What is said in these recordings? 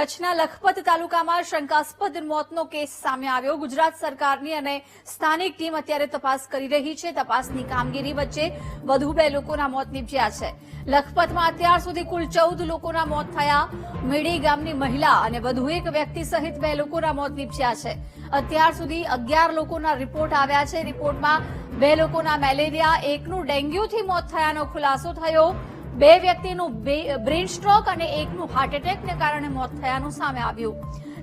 કચ્છના લખપત તાલુકામાં શંકાસ્પદ મોતનો કેસ સામે આવ્યો. ગુજરાત સરકારની અને સ્થાનિક ટીમ અત્યારે તપાસ કરી રહી છે. તપાસની કામગીરી વચ્ચે વધુ બે લોકોના મોત નીપજ્યા છે. લખપતમાં અત્યાર સુધી કુલ ચૌદ લોકોના મોત થયા. મેડી ગામની મહિલા અને વધુ એક વ્યક્તિ સહિત બે લોકોના મોત નીપજ્યા છે. અત્યાર સુધી અગિયાર લોકોના રિપોર્ટ આવ્યા છે. રિપોર્ટમાં બે લોકોના મેલેરિયા, એકનું ડેન્ગ્યુથી મોત થયાનો ખુલાસો થયો. બે વ્યક્તિનું બ્રેઇન સ્ટ્રોક અને એકનું હાર્ટ એટેકને કારણે મોત થયાનું સામે આવ્યું.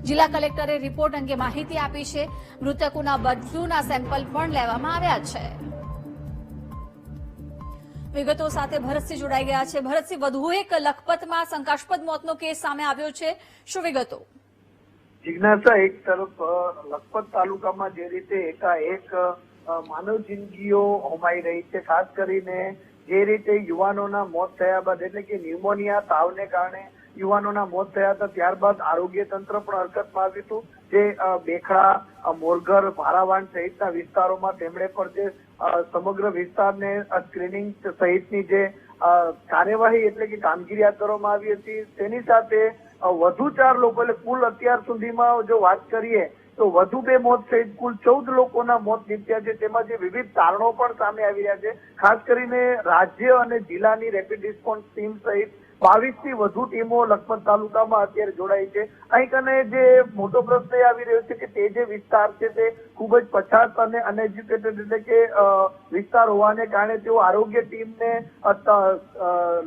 જિલ્લા કલેક્ટરે રિપોર્ટ અંગે માહિતી આપી છે. મૃતકોના બધુના સેમ્પલ પણ લેવામાં આવ્યા છે. વિગતો સાથે ભરતસિંહ જોડાઈ ગયા છે. ભરતસિંહ, વધુ એક લખપતમાં શંકાસ્પદ મોતનો કેસ સામે આવ્યો છે. શું વિગતો? જિજ્ઞાસા એક તરફ લખપત તાલુકામાં જે રીતે એકાએક માનવ જિંદગીઓ હોમાઈ રહી છે, ખાસ કરીને જે રીતે યુવાનોના મોત થયા બાદ એટલે કે ન્યુમોનિયા તાવને કારણે યુવાનોના મોત થયા હતા, ત્યારબાદ આરોગ્ય તંત્ર પણ હરકતમાં આવ્યું હતું. જે બેખડા મોરઘર, ભારાવાણ સહિતના વિસ્તારોમાં તેમણે પણ જે સમગ્ર વિસ્તારને સ્ક્રીનિંગ સહિતની જે કાર્યવાહી એટલે કે કામગીરી હાથ ધરવામાં આવી હતી. તેની સાથે વધુ ચાર લોકો, એટલે કુલ અત્યાર સુધીમાં જો વાત કરીએ તો વધુ બે મોત સહિત કુલ ચૌદ લોકોના મોત નીપજ્યા છે. તેમાં જે વિવિધ કારણો પણ સામે આવી રહ્યા છે. ખાસ કરીને રાજ્ય અને જિલ્લાની રેપિડ રિસ્પોન્સ ટીમ સહિત બાવીસથી વધુ ટીમો લખપત તાલુકામાં અત્યારે જોડાઈ છે. અહીં કને જે મોટો પ્રશ્ન એ આવી રહ્યો છે કે તે જે વિસ્તાર છે તે ખૂબ જ પછાત અને અનએજ્યુકેટેડ એટલે કે વિસ્તાર હોવાને કારણે તેઓ આરોગ્ય ટીમને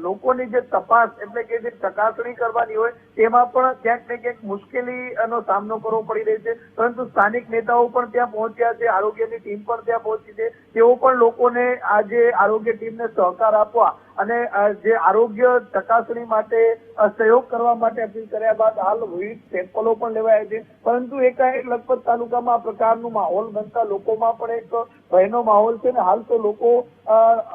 લોકોની જે તપાસ એટલે કે જે ચકાસણી કરવાની હોય તેમાં પણ ક્યાંક ને ક્યાંક મુશ્કેલીનો સામનો કરવો પડી રહ્યો છે. પરંતુ સ્થાનિક નેતાઓ પણ ત્યાં પહોંચ્યા છે, આરોગ્યની ટીમ પણ ત્યાં પહોંચી છે. તેઓ પણ લોકોને આ જે આરોગ્ય ટીમને સહકાર આપવા અને જે આરોગ્ય ચકાસણી માટે સહયોગ કરવા માટે અપીલ કર્યા બાદ હાલ વિવિધ સેમ્પલો પણ લેવાયા છે. પરંતુ એકાએક લખપત તાલુકામાં આ પ્રકારનું માહોલ બનતા લોકોમાં પણ એક ભયનો માહોલ છે ને હાલ તો લોકો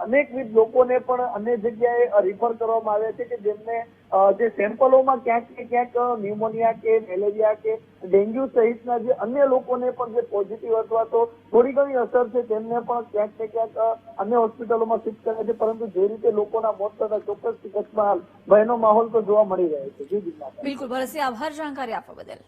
અનેકવિધ લોકોને પણ અન્ય જગ્યાએ રિફર કરવામાં આવ્યા છે કે જેમને જે સેમ્પલોમાં ક્યાંક ને ક્યાંક ન્યુમોનિયા કે મેલેરિયા કે ડેન્ગ્યુ સહિતના જે અન્ય લોકોને પણ જે પોઝિટિવ અથવા તો થોડી ઘણી અસર છે, તેમને પણ ક્યાંક ને ક્યાંક અન્ય હોસ્પિટલોમાં શિફ્ટ કર્યા છે. પરંતુ જે રીતે લોકોના મોત થતા ચોક્કસ કચ્છમાં ભયનો માહોલ તો જોવા મળી રહ્યો છે. જી બિલકુલ. ભરતસિંહ આભાર જાણકારી આપવા બદલ.